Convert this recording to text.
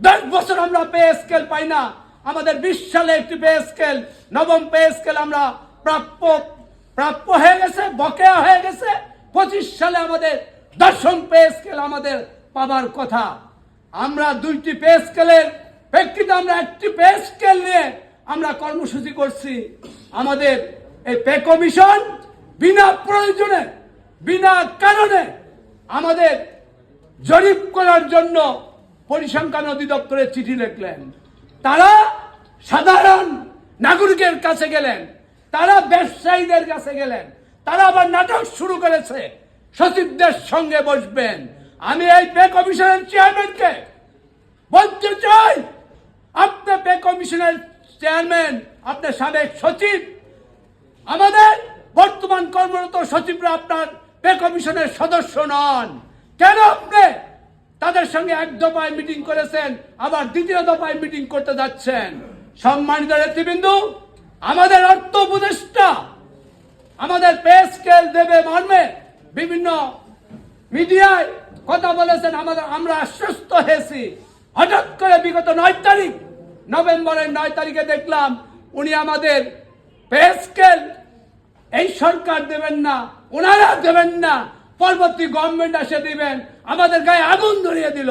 দশ বছর আমরা পে স্কেল পাই না। আমাদের বিশ সালে একটি পে স্কেল, নবম পে স্কেল আমরা প্রাপ্য প্রাপ্য হয়ে গেছে, বকেয়া হয়ে গেছে। পঁচিশ সালে আমাদের দশম পে স্কেল আমাদের পাবার কথা। আমরা দুইটি পে স্কেলের প্রেক্ষিতে আমরা একটি পে স্কেল নিয়ে আমরা কর্মসূচি করছি। আমাদের এই পে কমিশন বিনা প্রয়োজনে, বিনা কারণে আমাদের জরিপ করার জন্য পরিসংখ্যান অধিদপ্তরে চিঠি লিখলেন। তারা সাধারণ নাগরিকের কাছে গেলেন। তারা ব্যবসায়ীদের কাছে গেলেন। তারা আবার নাটক শুরু করেছে। সচিবদের সঙ্গে বসবেন। আমি এই পে কমিশনের চেয়ারম্যানকে বলতে চাই, আপনি পে কমিশনের চেয়ারম্যান আপনার সাবেক সচিব। আমাদের বর্তমান কর্মরত সচিবরা আপনার পে কমিশনের সদস্য নন। কেন আপনি তাদের সঙ্গে এক দফায় মিটিং করেছেন, আবার দ্বিতীয় দফায় মিটিং করতে যাচ্ছেন। সম্মানিত নেতৃবৃন্দু, আমাদের অর্থ উপদেষ্টা আমাদের পে স্কেল দেবে মর্মে বিভিন্ন মিডিয়ায় কথা বলেছেন, আমাদের আমরা আশ্বস্ত হয়েছি। হঠাৎ করে বিগত নয় তারিখ, নভেম্বরের নয় তারিখে দেখলাম, উনি আমাদের পে স্কেল এই সরকার দেবেন না, ওনারা দেবেন না। পরবর্তী গভর্নমেন্ট আসে দিবেন। আমাদের গায়ে আগুন ধরিয়ে দিল।